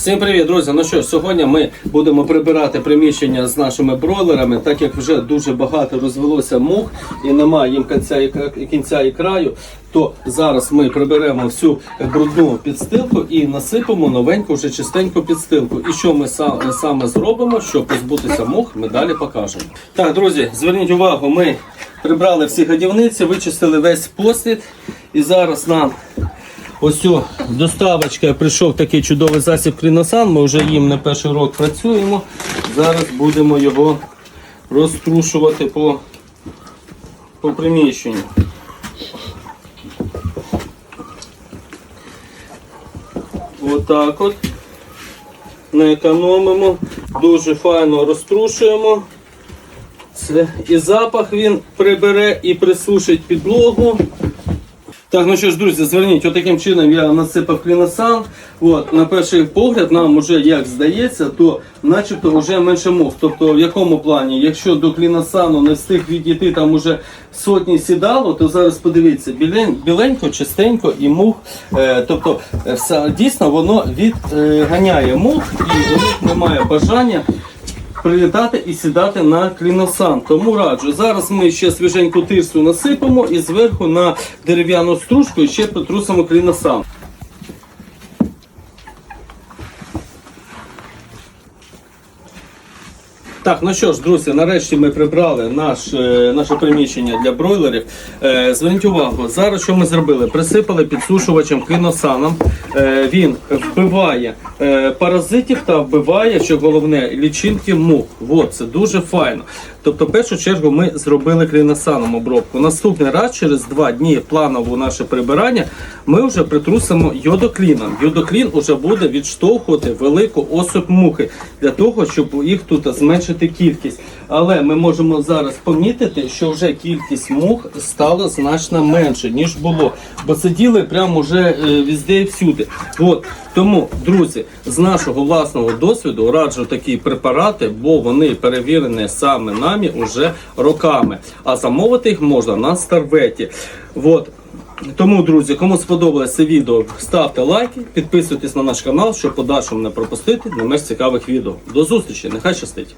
Всім привіт, друзі! Ну що сьогодні ми будемо прибирати приміщення з нашими бройлерами, так як вже дуже багато розвелося мух і немає їм кінця і, кінця і краю, то зараз ми приберемо всю брудну підстилку і насипемо новеньку вже чистеньку підстилку. І що ми са- саме зробимо, щоб позбутися мух, ми далі покажемо. Так, друзі, зверніть увагу, ми прибрали всі годівниці, вичистили весь послід, і зараз нам Ось цю доставочка прийшов такий чудовий засіб Кліносан. Ми вже їм не перший рок працюємо. Зараз будемо його розтрушувати по, по приміщенню. Отак от. Не економимо. Дуже файно розтрушуємо. Це і запах він прибере, і присушить підлогу. Так, ну що ж, друзі, зверніть, отаким чином я насипав кліносан. От, на перший погляд, нам вже як здається, то начебто вже менше мух. Тобто, в якому плані, якщо до кліносану не встиг відійти там уже сотні сідало, то зараз подивіться, білень, біленько, чистенько і мух. Е, тобто, е, все, дійсно воно відганяє мух і у них немає бажання прилітати і сідати на кліносан. Тому раджу. Зараз ми ще свіженьку тирсу насипемо і зверху на дерев'яну стружку ще притрусимо кліносан. Так, ну що ж, друзі, нарешті ми прибрали наш, е, наше приміщення для бройлерів. Е, зверніть увагу, зараз що ми зробили? Присипали підсушувачем кліносаном. Е, він вбиває е, паразитів та вбиває, що головне, лічинки мух. От, це дуже файно. Тобто, в першу чергу ми зробили кліносаном обробку. Наступний раз, через два дні планового наше прибирання, ми вже притрусимо йодокліном. Йодоклін вже буде відштовхувати велику осип мухи для того, щоб їх тут зменшити кількість. Але ми можемо зараз помітити, що вже кількість мух стала значно менше, ніж було. Бо сиділи прямо вже е, везде і всюди. От тому, друзі, з нашого власного досвіду раджу такі препарати, бо вони перевірені саме нами уже роками. А замовити їх можна на старветі. От. Тому, друзі, кому сподобалось це відео, ставте лайки, підписуйтесь на наш канал, щоб подальшому не пропустити не менш цікавих відео. До зустрічі, нехай щастить!